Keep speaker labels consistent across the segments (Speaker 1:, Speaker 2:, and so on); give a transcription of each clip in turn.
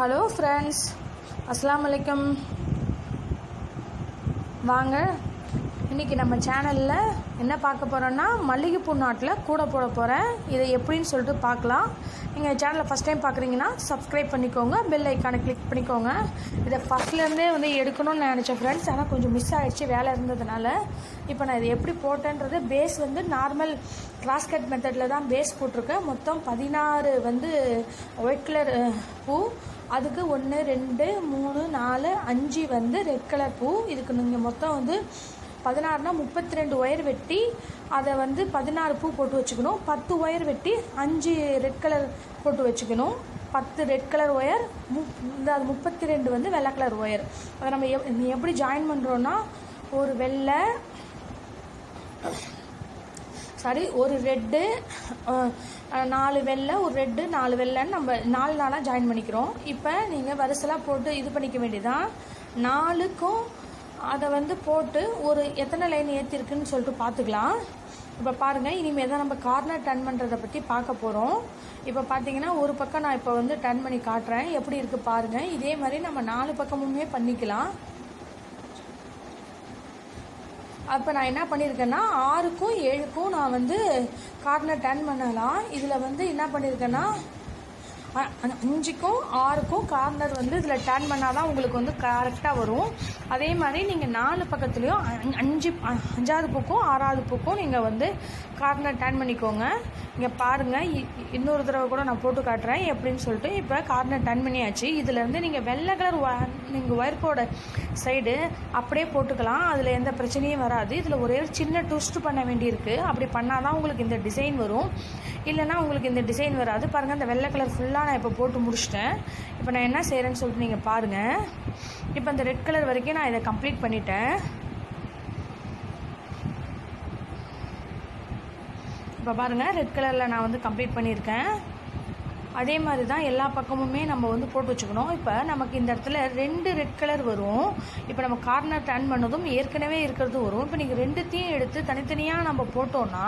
Speaker 1: Hello friends அஸ்லாம் வலைக்கம் வாங்க. இன்றைக்கி நம்ம சேனலில் என்ன பார்க்க போகிறோன்னா மல்லிகைப்பூ நாட்டில் கூட போட போகிறேன் இதை எப்படின்னு சொல்லிட்டு பார்க்கலாம். நீங்கள் சேனலில் ஃபஸ்ட் டைம் பார்க்குறீங்கன்னா சப்ஸ்கிரைப் பண்ணிக்கோங்க. பெல் ஐக்கானை கிளிக் பண்ணிக்கோங்க. இதை ஃபஸ்ட்லேருந்தே வந்து எடுக்கணும்னு நினச்சேன் ஃப்ரெண்ட்ஸ் ஆனால் கொஞ்சம் மிஸ் ஆகிடுச்சு வேலை இருந்ததுனால. இப்போ நான் இதை எப்படி போட்டேன்றது பேஸ் வந்து நார்மல் கிராஸ் கட் மெத்தடில் தான் பேஸ் போட்டிருக்கேன். மொத்தம் பதினாறு வந்து ஒயிட் கலர் பூ அதுக்கு ஒன்று ரெண்டு மூணு நாலு அஞ்சு வந்து ரெட் கலர் பூ. இதுக்கு நீங்கள் மொத்தம் வந்து பதினாறுனா முப்பத்தி ரெண்டு ஒயர் வெட்டி அதை வந்து பதினாறு பூ போட்டு வச்சுக்கணும். பத்து ஒயர் வெட்டி அஞ்சு ரெட் கலர் போட்டு வச்சுக்கணும். பத்து ரெட் கலர் ஒயர் மு இந்த அது முப்பத்தி ரெண்டு வந்து வெள்ளை கலர் ஒயர் அதை நம்ம எப் எப்படி ஜாயின் பண்ணுறோன்னா ஒரு வெள்ளை சாரி ஒரு ரெட்டு நாலு வெள்ளை ஒரு ரெட்டு நாலு வெள்ளைன்னு நம்ம நாலு நாளாக ஜாயின் பண்ணிக்கிறோம். இப்போ நீங்கள் வரிசலாக போட்டு இது பண்ணிக்க வேண்டியதான் நாலுக்கும் அதை வந்து போட்டு ஒரு எத்தனை லைன் ஏற்றிருக்குன்னு சொல்லிட்டு பார்த்துக்கலாம் இப்போ பாருங்கள் இனிமேல் தான் நம்ம கார்னர் டர்ன் பண்ணுறதை பற்றி பார்க்க போகிறோம் இப்போ பார்த்தீங்கன்னா ஒரு பக்கம் நான் இப்போ வந்து டர்ன் பண்ணி காட்டுறேன். எப்படி இருக்குது பாருங்கள் இதே மாதிரி நம்ம நாலு பக்கமுமே பண்ணிக்கலாம். அப்போ நான் என்ன பண்ணியிருக்கேன்னா ஆறுக்கும் ஏழுக்கும் நான் வந்து கார்னர் டர்ன் பண்ணலாம். இதில் வந்து என்ன பண்ணியிருக்கேன்னா அஞ்சுக்கும் ஆறுக்கும் கார்னர் வந்து இதில் டர்ன் பண்ணால் தான் உங்களுக்கு வந்து கரெக்டாக வரும். அதே மாதிரி நீங்கள் நாலு பக்கத்துலேயும் அஞ்சு அஞ்சாவது பூக்கும் ஆறாவது பூக்கும் நீங்கள் வந்து கார்னர் டர்ன் பண்ணிக்கோங்க. இங்கே பாருங்கள் இ- இன்னொரு தடவை கூட நான் போட்டு காட்டுறேன் எப்படின்னு சொல்லிட்டு இப்போ கார்னர் டர்ன் பண்ணியாச்சு. இதுலேருந்து நீங்கள் வெள்ளை கலர் நீங்கள் ஒயர்கோட சைடு அப்படியே போட்டுக்கலாம். அதில் எந்த பிரச்சனையும் வராது. இதில் ஒரே ஒரு சின்ன ட்விஸ்ட் பண்ண வேண்டியிருக்கு. அப்படி பண்ணால் தான் உங்களுக்கு இந்த டிசைன் வரும். இல்லைன்னா உங்களுக்கு இந்த டிசைன் வராது. பாருங்கள் இந்த வெள்ளை கலர் ஃபுல்லாக நான் இப்போ போட்டு முடிச்சிட்டேன். இப்போ நான் என்ன செய்கிறேன்னு சொல்லிட்டு நீங்கள் பாருங்கள் இப்போ இந்த ரெட் கலர் வரைக்கும் நான் இதை கம்ப்ளீட் பண்ணிட்டேன். இப்போ பாருங்கள் ரெட் கலரில் நான் வந்து கம்ப்ளீட் பண்ணியிருக்கேன். அதே மாதிரி தான் எல்லா பக்கமுமே நம்ம வந்து போட்டு வச்சுக்கணும். இப்போ நமக்கு இந்த இடத்துல ரெண்டு ரெட் கலர் வரும். இப்போ நம்ம கார்னர் டர்ன் பண்ணதும் ஏற்கனவே இருக்கிறது வரும். இப்போ நீங்கள் ரெண்டுத்தையும் எடுத்து தனித்தனியாக நம்ம போட்டோன்னா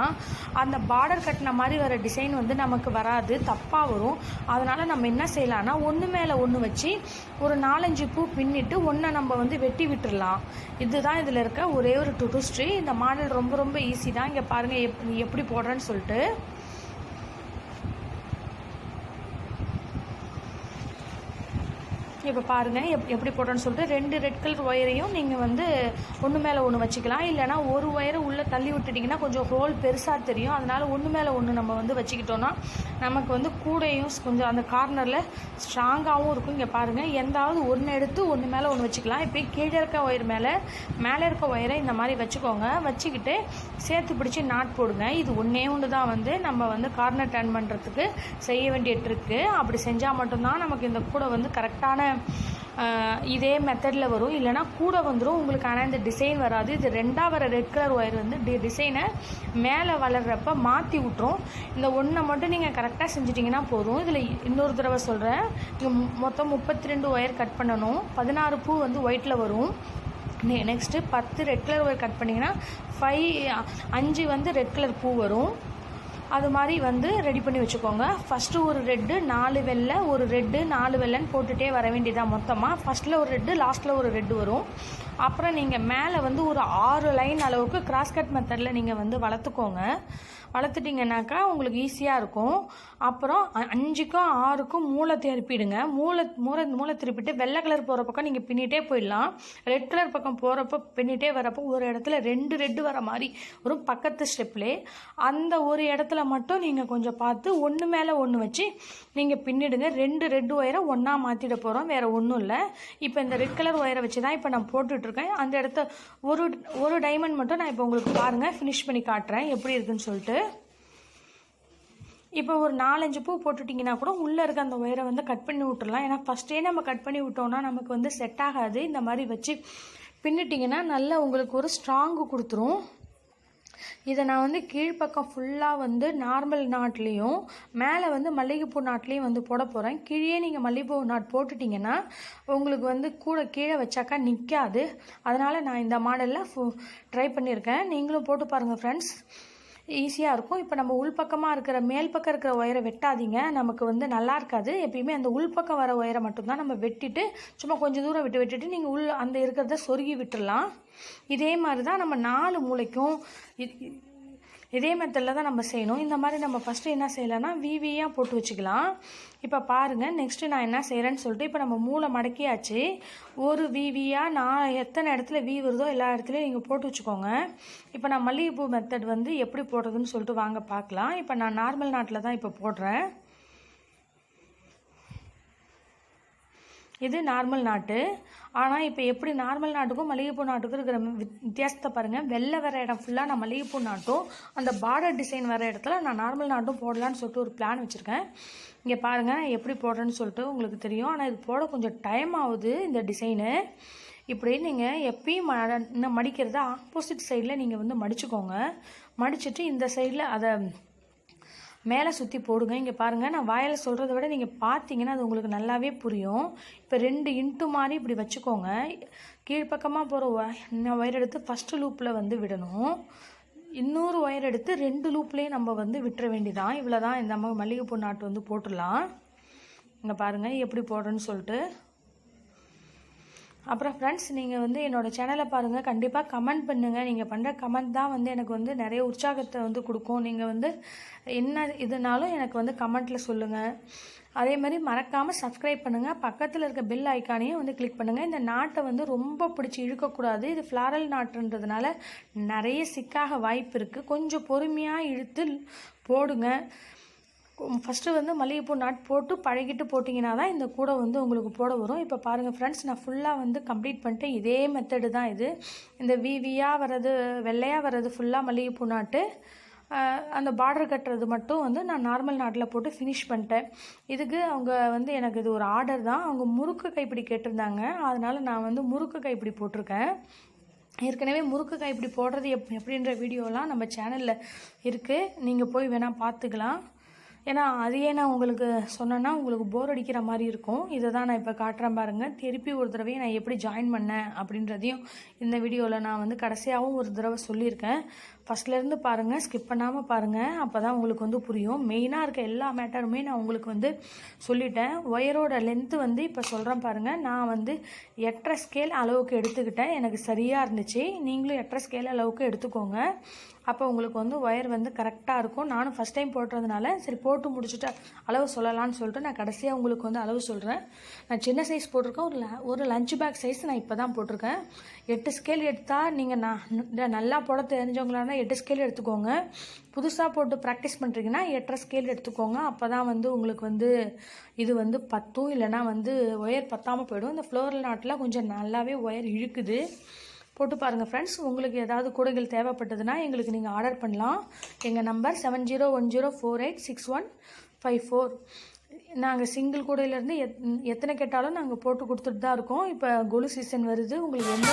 Speaker 1: அந்த பார்டர் கட்டின மாதிரி வர டிசைன் வந்து நமக்கு வராது. தப்பாக வரும். அதனால் நம்ம என்ன செய்யலாம்னா ஒன்று மேலே ஒன்று வச்சு ஒரு நாலஞ்சு பூ பின்னிட்டு ஒன்றை நம்ம வந்து வெட்டி விட்டுடலாம் இதுதான் இதில் இருக்க ஒரே ஒரு டுடுஸ்ட்ரி இந்த மாடல் ரொம்ப ரொம்ப ஈஸி தான். இங்கே பாருங்கள் எப் நீ எப்படி போடுறேன்னு சொல்லிட்டு. இப்போ பாருங்கள் எப் எப்படி போட்டோன்னு சொல்லிட்டு ரெண்டு ரெட் கலர் ஒயரையும் நீங்கள் வந்து ஒன்று மேலே ஒன்று வச்சுக்கலாம். இல்லைனா ஒரு ஒயரை உள்ளே தள்ளி விட்டுட்டிங்கன்னா கொஞ்சம் ஹோல் பெருசாக தெரியும். அதனால் ஒன்று மேலே ஒன்று நம்ம வந்து வச்சுக்கிட்டோன்னா நமக்கு வந்து கூடையும் கொஞ்சம் அந்த கார்னரில் ஸ்ட்ராங்காகவும் இருக்கும். இங்கே பாருங்கள் எந்தாவது ஒன்று எடுத்து ஒன்று மேலே ஒன்று வச்சுக்கலாம். இப்போ கீழே இருக்க ஒயர் மேலே மேலே இருக்க ஒயரை இந்த மாதிரி வச்சுக்கோங்க. வச்சுக்கிட்டு சேர்த்து பிடிச்சி நாட் போடுங்க. இது ஒன்றே ஒன்று தான் வந்து நம்ம வந்து கார்னர் டர்ன் பண்ணுறதுக்கு செய்ய வேண்டிய ட்ரிக்கு அப்படி செஞ்சால் மட்டும்தான் நமக்கு இந்த கூடை வந்து கரெக்டான இதே மெத்தடில் வரும். இல்லைனா கூட வந்துடும் உங்களுக்கு ஆனால் இந்த டிசைன் வராது. இது ரெண்டாக வர ரெட் கலர் ஒயர் வந்து டி டிசைனை மேலே வளர்கிறப்ப மாற்றி விட்ரும் இந்த ஒன்றை மட்டும் நீங்கள் கரெக்டாக செஞ்சிட்டிங்கன்னா போதும். இதில் இன்னொரு தடவை சொல்கிறேன் நீங்கள் மொத்தம் முப்பத்தி ரெண்டு ஒயர் கட் பண்ணணும். பதினாறு பூ வந்து ஒயிட்டில் வரும். நெ நெக்ஸ்ட்டு பத்து ரெட் கலர் ஒயர் கட் பண்ணிங்கன்னா ஃபைவ் அஞ்சு வந்து ரெட் கலர் பூ வரும். அது மாதிரி வந்து ரெடி பண்ணி வச்சுக்கோங்க. ஃபஸ்ட்டு ஒரு ரெட்டு நாலு வெள்ளை ஒரு ரெட்டு நாலு வெள்ளைன்னு போட்டுகிட்டே வர வேண்டியதாக மொத்தமாக ஃபஸ்ட்டில் ஒரு ரெட்டு லாஸ்ட்டில் ஒரு ரெட்டு வரும். அப்புறம் நீங்கள் மேலே வந்து ஒரு ஆறு லைன் அளவுக்கு கிராஸ் கட் மெத்தடில் நீங்கள் வந்து வளர்த்துக்கோங்க. வளர்த்துட்டிங்கனாக்கா உங்களுக்கு ஈஸியாக இருக்கும். அப்புறம் அஞ்சுக்கும் ஆறுக்கும் மூளை திருப்பிடுங்க. மூளை மூளை மூளை திருப்பிட்டு வெள்ளை கலர் போகிற பக்கம் நீங்கள் பின்னிட்டே போயிடலாம். ரெட் கலர் பக்கம் போகிறப்ப பின்னிட்டே வரப்போ ஒரு இடத்துல ரெண்டு ரெட்டு வர மாதிரி ஒரு பக்கத்து ஸ்டெப்லே அந்த ஒரு இடத்துல மட்டும் நீங்கள் கொஞ்சம் பார்த்து ஒன்று மேலே ஒன்று வச்சு நீங்கள் பின்னிடுங்க. ரெண்டு ரெட் ஒயரை ஒன்றா மாற்றிட போகிறோம் வேறு ஒன்றும் இல்லை. இப்போ இந்த ரெட் கலர் ஒயரை வச்சு தான் இப்போ நான் போட்டுட்ருக்கேன் அந்த இடத்த ஒரு ஒரு டைமண்ட் மட்டும் நான் இப்போ உங்களுக்கு பாருங்கள் ஃபினிஷ் பண்ணி காட்டுறேன். எப்படி இருக்குன்னு சொல்லிட்டு. இப்போ ஒரு நாலஞ்சு பூ போட்டுட்டிங்கன்னா கூட உள்ளே இருக்க அந்த ஒயரை வந்து கட் பண்ணி விட்டுடலாம் ஏன்னா ஃபஸ்ட்டே நம்ம கட் பண்ணி விட்டோம்னா நமக்கு வந்து செட் ஆகாது. இந்த மாதிரி வச்சு பின்னிட்டிங்கன்னா நல்லா உங்களுக்கு ஒரு ஸ்ட்ராங்கு கொடுத்துரும். இதை நான் வந்து கீழ்ப்பக்கம் ஃபுல்லாக வந்து நார்மல் நாட்லேயும் மேலே வந்து மல்லிகைப்பூ நாட்லேயும் வந்து போட போகிறேன் கீழே நீங்கள் மல்லிகைப்பூ நாட் போட்டுட்டிங்கன்னா உங்களுக்கு வந்து கூட கீழே வச்சாக்கா நிற்காது அதனால் நான் இந்த மாடலில் ஃபு ட்ரை பண்ணியிருக்கேன். நீங்களும் போட்டு பாருங்கள் ஃப்ரெண்ட்ஸ் ஈஸியாக இருக்கும். இப்போ நம்ம உள்பக்கமாக இருக்கிற மேல் பக்கம் இருக்கிற ஒயரை வெட்டாதீங்க. நமக்கு வந்து நல்லா இருக்காது. எப்பயுமே அந்த உள்பக்கம் வர ஒயரை மட்டும்தான் நம்ம வெட்டிட்டு சும்மா கொஞ்சம் தூரம் விட்டு விட்டுட்டு நீங்கள் உள் அந்த இருக்கிறத சொருகி விட்டுடலாம் இதே மாதிரி தான் நம்ம நாலு மூளைக்கும் இதே மெத்தடில் தான் நம்ம செய்யணும். இந்த மாதிரி நம்ம ஃபஸ்ட்டு என்ன செய்யலாம்னா விவியாக போட்டு வச்சுக்கலாம். இப்போ பாருங்கள் நெக்ஸ்ட்டு நான் என்ன செய்கிறேன்னு சொல்லிட்டு இப்போ நம்ம மூளை மடக்கியாச்சு. ஒரு விவியாக நான் எத்தனை இடத்துல வி வருதோ எல்லா இடத்துலையும் நீங்கள் போட்டு வச்சுக்கோங்க. இப்போ நான் மல்லிகைப்பூ மெத்தட் வந்து எப்படி போடுறதுன்னு சொல்லிட்டு வாங்க பார்க்கலாம். இப்போ நான் நார்மல் நாட்டில் தான் இப்போ போடுறேன். இது நார்மல் நாட்டு. ஆனால் இப்போ எப்படி நார்மல் நாட்டுக்கும் மல்லிகைப்பூ நாட்டுக்கும் இருக்கிற வித்- வித்தியாசத்தை பாருங்கள் வெளில வர இடம் ஃபுல்லாக நான் மல்லிகைப்பூ நாட்டும் அந்த பார்டர் டிசைன் வர இடத்துல நான் நார்மல் நாட்டும் போடலான்னு சொல்லிட்டு ஒரு பிளான் வச்சுருக்கேன். இங்கே பாருங்கள் எப்படி போடுறேன்னு சொல்லிட்டு உங்களுக்கு தெரியும். ஆனால் இது போட கொஞ்சம் டைம் ஆகுது இந்த டிசைனு இப்படி நீங்கள் எப்பயும் ம- இன்னும் மடிக்கிறத ஆப்போசிட் சைடில் நீங்கள் வந்து மடிச்சுக்கோங்க. மடிச்சுட்டு இந்த சைடில் அதை மேலே சுற்றி போடுங்க. இங்கே பாருங்கள் நான் வாயில் சொல்கிறத விட நீங்கள் பார்த்தீங்கன்னா அது உங்களுக்கு நல்லாவே புரியும். இப்போ ரெண்டு இன்ட்டு மாதிரி இப்படி வச்சுக்கோங்க. கீழ்ப்பக்கமாக போகிற ஒயர் எடுத்து ஃபஸ்ட்டு லூப்பில் வந்து விடணும். இன்னொரு ஒயர் எடுத்து ரெண்டு லூப்லேயும் நம்ம வந்து விட்டுற வேண்டியதான் இவ்வளோ தான் இந்த மாதிரி மல்லிகைப்பூ நாட்டு வந்து போட்டுடலாம். இங்கே பாருங்கள் எப்படி போடுறேன்னு சொல்லிட்டு. அப்புறம் ஃப்ரெண்ட்ஸ் நீங்கள் வந்து என்னோடய சேனலை பாருங்கள் கண்டிப்பாக கமெண்ட் பண்ணுங்கள் நீங்கள் பண்ணுற கமெண்ட் தான் வந்து எனக்கு வந்து நிறைய உற்சாகத்தை வந்து கொடுக்கும். நீங்கள் வந்து என்ன இதுனாலும் எனக்கு வந்து கமெண்ட்டில் சொல்லுங்கள் அதே மாதிரி மறக்காமல் சப்ஸ்கிரைப் பண்ணுங்கள் பக்கத்தில் இருக்க பெல் ஐக்கானையும் வந்து கிளிக் பண்ணுங்கள் இந்த நாட்டை வந்து ரொம்ப பிடிச்சி இழுக்கக்கூடாது. இது ஃப்ளாரல் நாட்டுன்றதுனால நிறைய சிக்காக வாய்ப்பு இருக்குது கொஞ்சம் பொறுமையாக இழுத்து போடுங்க. ஃபஸ்ட்டு வந்து மல்லிகைப்பூ நாட் போட்டு பழகிட்டு போட்டிங்கன்னா தான் இந்த கூடை வந்து உங்களுக்கு போட வரும். இப்போ பாருங்கள் ஃப்ரெண்ட்ஸ் நான் ஃபுல்லாக வந்து கம்ப்ளீட் பண்ணிட்டேன். இதே மெத்தடு தான் இது. இந்த விவியாக வர்றது வெள்ளையாக வர்றது ஃபுல்லாக மல்லிகைப்பூ நாட்டு. அந்த பார்டர் கட்டுறது மட்டும் வந்து நான் நார்மல் நாட்டில் போட்டு ஃபினிஷ் பண்ணிட்டேன். இதுக்கு அவங்க வந்து எனக்கு இது ஒரு ஆர்டர் தான். அவங்க முறுக்கு கைப்பிடி கேட்டிருந்தாங்க. அதனால் நான் வந்து முறுக்கு கைப்பிடி போட்டிருக்கேன். ஏற்கனவே முறுக்கு கைப்பிடி போடுறது எப் எப்படின்ற வீடியோலாம் நம்ம சேனலில் இருக்குது நீங்கள் போய் வேணால் பார்த்துக்கலாம். ஏன்னா அதையே நான் உங்களுக்கு சொன்னேன்னா உங்களுக்கு போர் அடிக்கிற மாதிரி இருக்கும். இதை தான் நான் இப்போ காட்டுறேன் பாருங்கள் திருப்பி ஒரு தடவை நான் எப்படி ஜாயின் பண்ணேன் அப்படின்றதையும் இந்த வீடியோவில் நான் வந்து கடைசியாகவும் ஒரு தடவை சொல்லியிருக்கேன். ஃபஸ்ட்லேருந்து பாருங்கள் ஸ்கிப் பண்ணாமல் பாருங்கள் அப்போ தான் உங்களுக்கு வந்து புரியும். மெயினாக இருக்க எல்லா மேட்டருமே நான் உங்களுக்கு வந்து சொல்லிட்டேன். ஒயரோட லென்த்து வந்து இப்போ சொல்கிறேன் பாருங்கள் நான் வந்து எட்டரை ஸ்கேல் அளவுக்கு எடுத்துக்கிட்டேன். எனக்கு சரியாக இருந்துச்சு. நீங்களும் எட்டரை ஸ்கேல் அளவுக்கு எடுத்துக்கோங்க. அப்போ உங்களுக்கு வந்து ஒயர் வந்து கரெக்டாக இருக்கும். நானும் ஃபஸ்ட் டைம் போட்டுறதுனால சரி போட்டு முடிச்சுட்டு அளவு சொல்லலான்னு சொல்லிட்டு நான் கடைசியாக உங்களுக்கு வந்து அளவு சொல்கிறேன் நான் சின்ன சைஸ் போட்டிருக்கேன். ஒரு ல- ஒரு லஞ்ச் பேக் சைஸ் நான் இப்போ தான் போட்டிருக்கேன். எட்டு ஸ்கேல் எடுத்தால் நீங்கள் நான் நல்லா போட தெரிஞ்சவங்களானா எட்டு ஸ்கேல் எடுத்துக்கோங்க. புதுசாக போட்டு ப்ராக்டிஸ் பண்ணுறீங்கன்னா எட்டரை ஸ்கேல் எடுத்துக்கோங்க. அப்போ தான் வந்து உங்களுக்கு வந்து இது வந்து பத்தும் இல்லைன்னா வந்து ஒயர் பத்தாமல் போயிடும். இந்த ஃப்ளோரல் நாட்டில் கொஞ்சம் நல்லாவே ஒயர் இழுக்குது. போட்டு பாருங்கள் ஃப்ரெண்ட்ஸ் உங்களுக்கு ஏதாவது கூடைகள் தேவைப்பட்டதுன்னா எங்களுக்கு நீங்கள் ஆர்டர் பண்ணலாம். எங்கள் number seven zero one zero four eight six one five four நாங்கள் சிங்கிள் கூடையிலேருந்து எத் எத்தனை கேட்டாலும் நாங்கள் போட்டு கொடுத்துட்டு தான் இருக்கோம். இப்போ கொலு சீசன் வருது. உங்களுக்கு எந்த